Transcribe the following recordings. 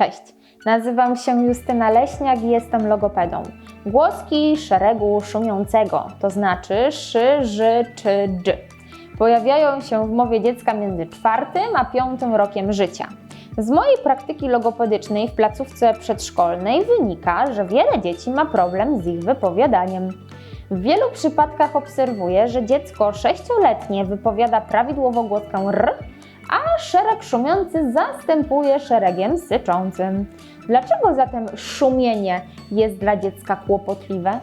Cześć, nazywam się Justyna Leśniak i jestem logopedą. Głoski szeregu szumiącego, to znaczy szy, ży czy dż, pojawiają się w mowie dziecka między czwartym a piątym rokiem życia. Z mojej praktyki logopedycznej w placówce przedszkolnej wynika, że wiele dzieci ma problem z ich wypowiadaniem. W wielu przypadkach obserwuję, że dziecko sześcioletnie wypowiada prawidłowo głoskę r, a szereg szumiący zastępuje szeregiem syczącym. Dlaczego zatem szumienie jest dla dziecka kłopotliwe?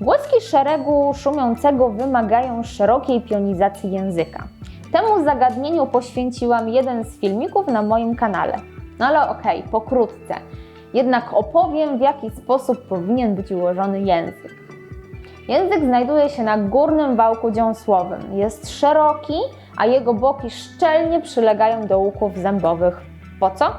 Głoski szeregu szumiącego wymagają szerokiej pionizacji języka. Temu zagadnieniu poświęciłam jeden z filmików na moim kanale. No ale okej, pokrótce. Jednak opowiem, w jaki sposób powinien być ułożony język. Język znajduje się na górnym wałku dziąsłowym. Jest szeroki, a jego boki szczelnie przylegają do łuków zębowych. Po co?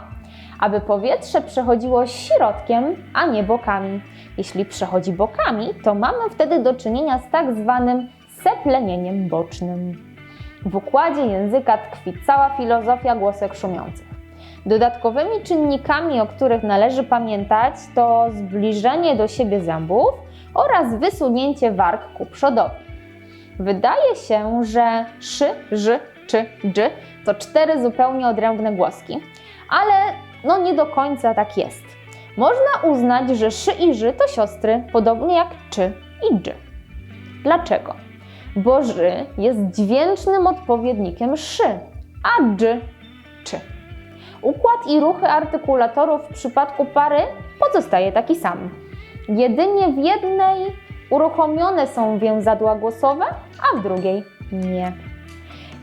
Aby powietrze przechodziło środkiem, a nie bokami. Jeśli przechodzi bokami, to mamy wtedy do czynienia z tak zwanym seplenieniem bocznym. W układzie języka tkwi cała filozofia głosek szumiących. Dodatkowymi czynnikami, o których należy pamiętać, to zbliżenie do siebie zębów oraz wysunięcie warg ku przodowi. Wydaje się, że szy, ży czy dż to cztery zupełnie odrębne głoski, ale no nie do końca tak jest. Można uznać, że szy i ży to siostry, podobnie jak czy i dż. Dlaczego? Bo ży jest dźwięcznym odpowiednikiem szy, a dż czy. Układ i ruchy artykulatorów w przypadku pary pozostaje taki sam. Jedynie w jednej uruchomione są więzadła głosowe, a w drugiej nie.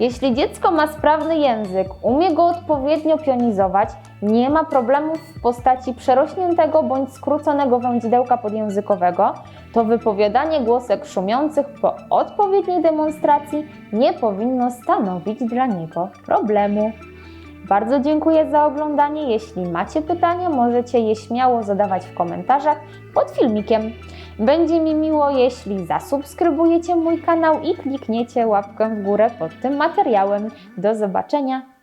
Jeśli dziecko ma sprawny język, umie go odpowiednio pionizować, nie ma problemów w postaci przerośniętego bądź skróconego wędzidełka podjęzykowego, to wypowiadanie głosek szumiących po odpowiedniej demonstracji nie powinno stanowić dla niego problemu. Bardzo dziękuję za oglądanie. Jeśli macie pytania, możecie je śmiało zadawać w komentarzach pod filmikiem. Będzie mi miło, jeśli zasubskrybujecie mój kanał i klikniecie łapkę w górę pod tym materiałem. Do zobaczenia.